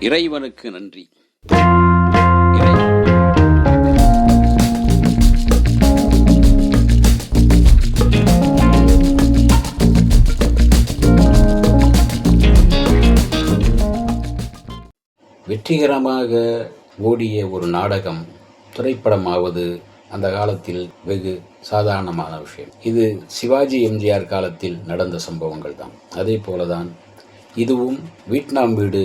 இறைவனுக்கு நன்றி. வெற்றிகரமாக ஓடிய ஒரு நாடகம் திரைப்படமாவது அந்த காலத்தில் வெகு சாதாரணமான விஷயம். இது சிவாஜி எம்ஜிஆர் காலத்தில் நடந்த சம்பவங்கள் தான் அதே போலதான் இதுவும் வியட்நாம் வீடு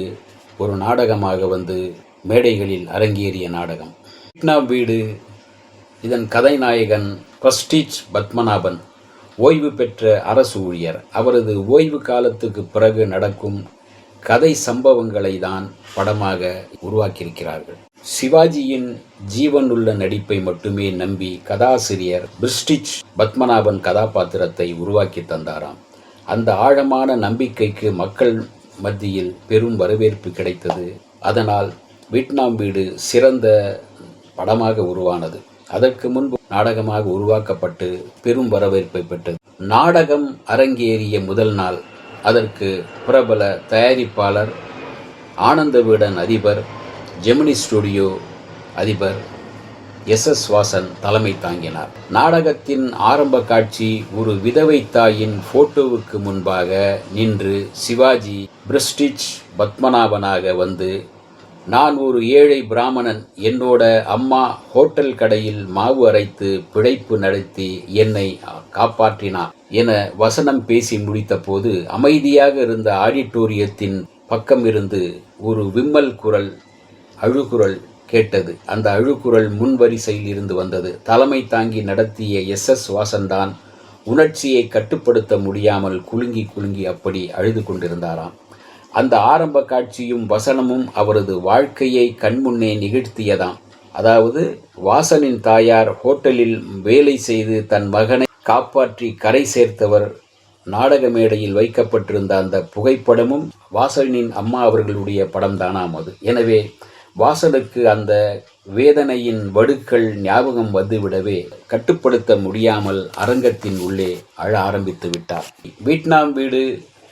ஒரு நாடகமாக வந்து மேடைகளில் அரங்கேறிய நாடகம். வியட்நாம் வீடு இதன் கதைநாயகன் பிரஸ்டீஜ் பத்மநாபன் ஓய்வு பெற்ற அரசு ஊழியர். அவரது ஓய்வு காலத்துக்கு பிறகு நடக்கும் கதை சம்பவங்களை தான் படமாக உருவாக்கியிருக்கிறார்கள். சிவாஜியின் ஜீவனுள்ள நடிப்பை மட்டுமே நம்பி கதாசிரியர் பிரிஸ்டிச் பத்மநாபன் கதாபாத்திரத்தை உருவாக்கி தந்தாராம். அந்த ஆழமான நம்பிக்கைக்கு மக்கள் மத்தியில் பெரும் வரவேற்பு கிடைத்தது. அதனால் வியட்நாம் வீடு சிறந்த படமாக உருவானது. அதற்கு முன்பு நாடகமாக உருவாக்கப்பட்டு பெரும் வரவேற்பை பெற்றது. நாடகம் அரங்கேறிய முதல் நாள். அதற்கு பிரபல தயாரிப்பாளர் ஆனந்த வீடன் அதிபர் ஜெமினி ஸ்டுடியோ அதிபர் எஸ் எஸ் வாசன் தலைமை தாங்கினார். நாடகத்தின் ஆரம்ப காட்சி ஒரு விதவை தாயின் போட்டோவுக்கு முன்பாக நின்று சிவாஜி பிரிஸ்டிச் பத்மநாபனாக வந்து நான் ஒரு ஏழை பிராமணன் என்னோட அம்மா ஹோட்டல் கடையில் மாவு அரைத்து பிழைப்பு நடத்தி என்னை காப்பாற்றினார் என வசனம் பேசி முடித்தபோது அமைதியாக இருந்த ஆடிட்டோரியத்தின் பக்கம் இருந்து ஒரு விம்மல் குரல் அழுகுரல் கேட்டது. அந்த அழுகுரல் முன்வரிசையில் இருந்து வந்தது. தலைமை தாங்கி நடத்திய எஸ் எஸ் வாசன்தான் உணர்ச்சியை கட்டுப்படுத்த முடியாமல் குலுங்கி குலுங்கி அப்படி அழுது கொண்டிருந்தாராம். அந்த ஆரம்ப காட்சியும் வசனமும் அவரது வாழ்க்கையை கண்முன்னே நிகழ்த்தியதாம். அதாவது வாசனின் தாயார் ஹோட்டலில் வேலை செய்து தன் மகனை காப்பாற்றி கரை சேர்த்தவர் நாடக மேடையில் வைக்கப்பட்டிருந்த அந்த புகைப்படமும் வாசனின் அம்மா அவர்களுடைய படம் தானாம் அது. எனவே வாசனுக்கு அந்த வேதனையின் வடுக்கள் ஞாபகம் வந்துவிடவே கட்டுப்படுத்த முடியாமல் அரங்கத்தின் உள்ளே அழ ஆரம்பித்து விட்டார். வியட்நாம் வீடு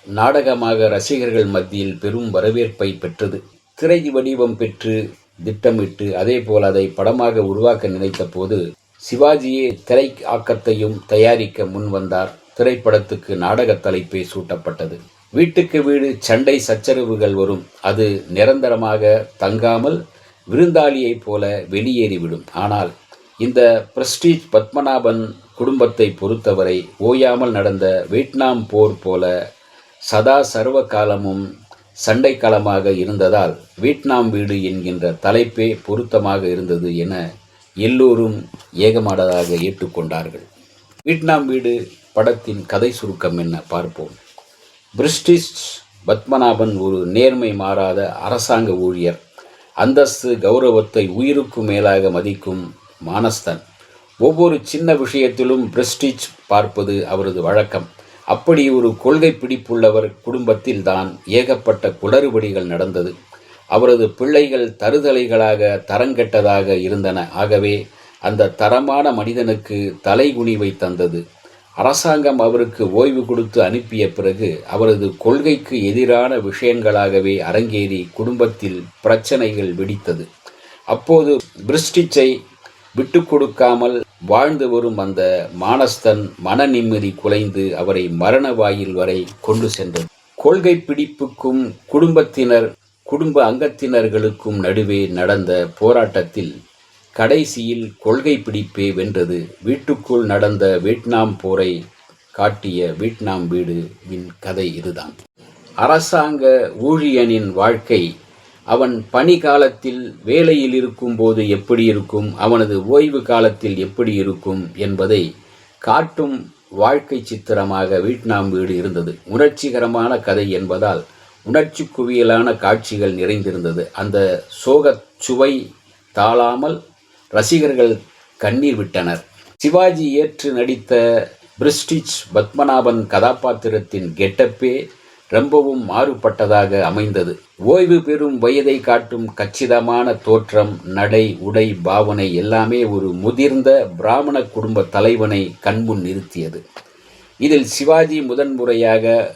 நாடகமாக ரசிகர்கள் மத்தியில் பெரும் வரவேற்பை பெற்றது. திரை வடிவம் பெற்று திட்டமிட்டு அதே போல் அதை படமாக உருவாக்க நினைத்த போது சிவாஜியே திரை ஆக்கத்தையும் தயாரிக்க முன் வந்தார். திரைப்படத்துக்கு நாடக தலைப்பே சூட்டப்பட்டது. வீட்டுக்கு வீடு சண்டை சச்சரவுகள் வரும். அது நிரந்தரமாக தங்காமல் விருந்தாளியைப் போல வெளியேறிவிடும். ஆனால் இந்த பிரஸ்டீஜ் பத்மநாபன் குடும்பத்தை பொறுத்தவரை ஓயாமல் நடந்த வியட்நாம் போர் போல சதா சர்வ காலமும் சண்டைக்களமாக இருந்ததால் வியட்நாம் வீடு என்கின்ற தலைப்பே பொருத்தமாக இருந்தது என எல்லோரும் ஏகமானதாக ஏற்றுக்கொண்டார்கள். வியட்நாம் வீடு படத்தின் கதை சுருக்கம் என்ன பார்ப்போம். பிரிஸ்டிஷ் பத்மநாபன் ஒரு நேர்மை மாறாத அரசாங்க ஊழியர். அந்தஸ்து கௌரவத்தை உயிருக்கு மேலாக மதிக்கும் மானஸ்தன். ஒவ்வொரு சின்ன விஷயத்திலும் பிரஸ்டிஜ் பார்ப்பது அவரது வழக்கம். அப்படி ஒரு கொள்கை பிடிப்புள்ளவர் குடும்பத்தில் தான் ஏகப்பட்ட குளறுபடிகள் நடந்தது. அவரது பிள்ளைகள் தருதலைகளாக தரங்கெட்டதாக இருந்தன. ஆகவே அந்த தரமான மனிதனுக்கு தலைகுனிவை தந்தது. அரசாங்கம் அவருக்கு ஓய்வு கொடுத்து அனுப்பிய பிறகு அவரது கொள்கைக்கு எதிரான விஷயங்களாகவே அரங்கேறி குடும்பத்தில் பிரச்சனைகள் வெடித்தது. அப்போது பிரிஸ்டிச்சை விட்டு கொடுக்காமல் வாழ்ந்து வரும் அந்த மானஸ்தன் மன நிம்மதி குலைந்து அவரை மரண வாயில் வரை கொண்டு சென்றது. கொள்கை பிடிப்புக்கும் குடும்பத்தினர் குடும்ப அங்கத்தினர்களுக்கும் நடுவே நடந்த போராட்டத்தில் கடைசியில் கொள்கை பிடிப்பே வென்றது. வீட்டுக்குள் நடந்த வியட்நாம் போரை காட்டிய வியட்நாம் வீடு வின் கதை இதுதான். அரசாங்க ஊழியனின் வாழ்க்கை அவன் பணி காலத்தில் வேலையில் இருக்கும்போது எப்படி இருக்கும் அவனது ஓய்வு காலத்தில் எப்படி இருக்கும் என்பதை காட்டும் வாழ்க்கை சித்திரமாக வியட்நாம் வீடு இருந்தது. உணர்ச்சிகரமான கதை என்பதால் உணர்ச்சி குவியலான காட்சிகள் நிறைந்திருந்தது. அந்த சோகச் சுவை தாழாமல் ரசிகர்கள் கண்ணீர் விட்டனர். சிவாஜி ஏற்று நடித்த பிரிஸ்டிச் பத்மநாபன் கதாபாத்திரத்தின் கெட்டப்பே ரொம்பவும் மாறுபட்டதாக அமைந்தது. ஓய்வு பெறும் வயதை காட்டும் கச்சிதமான தோற்றம் நடை உடை பாவனை எல்லாமே ஒரு முதிர்ந்த பிராமண குடும்ப தலைவனை கண்முன் நிறுத்தியது. இதில் சிவாஜி முதன்முறையாக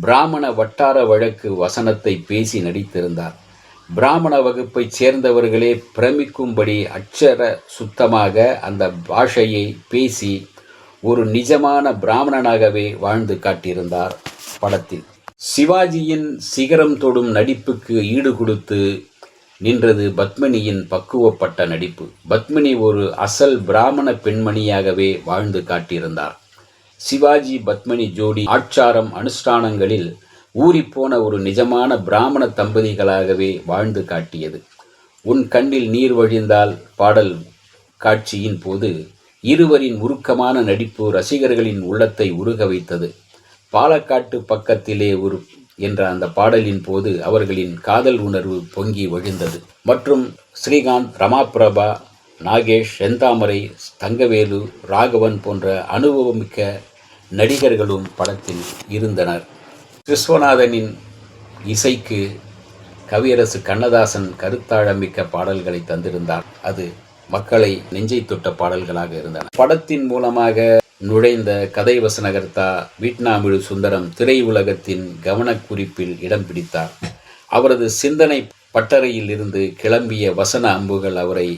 பிராமண வட்டார வழக்கு வசனத்தை பேசி நடித்திருந்தார். பிராமண வகுப்பைச் சேர்ந்தவர்களே பிரமிக்கும்படி அட்சர சுத்தமாக அந்த பாஷையை பேசி ஒரு நிஜமான பிராமணனாகவே வாழ்ந்து காட்டியிருந்தார் படத்தில். சிவாஜியின் சிகரம் தொடும் நடிப்புக்கு ஈடு கொடுத்து நின்றது பத்மினியின் பக்குவப்பட்ட நடிப்பு. பத்மினி ஒரு அசல் பிராமண பெண்மணியாகவே வாழ்ந்து காட்டியிருந்தார். சிவாஜி பத்மினி ஜோடி ஆச்சாரம் அனுஷ்டானங்களில் ஊறிப்போன ஒரு நிஜமான பிராமண தம்பதிகளாகவே வாழ்ந்து காட்டியது. உன் கண்ணில் நீர் வழிந்தால் பாடல் காட்சியின் போது இருவரின் உருக்கமான நடிப்பு ரசிகர்களின் உள்ளத்தை உருக வைத்தது. பாலக்காட்டு பக்கத்திலே ஒரு என்ற அந்த பாடலின் போது அவர்களின் காதல் உணர்வு பொங்கி வழிந்தது. மற்றும் ஸ்ரீகாந்த் ரமாபிரபா நாகேஷ் செந்தாமரை தங்கவேலு ராகவன் போன்ற அனுபவமிக்க நடிகர்களும் படத்தில் இருந்தனர். விஸ்வநாதனின் இசைக்கு கவியரசு கண்ணதாசன் கருத்தாழமிக்க பாடல்களை தந்திருந்தார். அது மக்களை நெஞ்சை தொட்ட பாடல்களாக இருந்தன. படத்தின் மூலமாக நுழைந்த கதை வசனகர்த்தா வீட்நாமிழு சுந்தரம் திரையுலகத்தின் கவனக்குறிப்பில் இடம் பிடித்தார். அவரது சிந்தனை பட்டறையில் இருந்து கிளம்பிய வசன அம்புகள் அவரை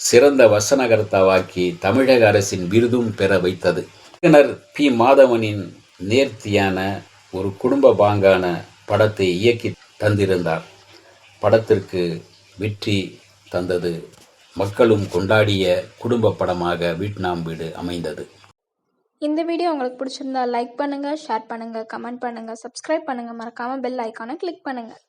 சிறந்த வசனகர்த்தாவாக்கி தமிழக அரசின் விருதும் பெற வைத்தது. பி. மாதவனின் நேர்த்தியான ஒரு குடும்ப பாங்கான படத்தை இயக்கி தந்திருந்தார். படத்திற்கு வெற்றி தந்தது. மக்களும் கொண்டாடிய குடும்ப படமாக வீட்நாம் வீடு அமைந்தது. இந்த வீடியோ உங்களுக்கு பிடிச்சிருந்தா லைக் பண்ணுங்கள் ஷேர் பண்ணுங்கள் கமெண்ட் பண்ணுங்கள் சப்ஸ்கிரைப் பண்ணுங்கள் மறக்காமல் பெல் ஐக்கானை கிளிக் பண்ணுங்கள்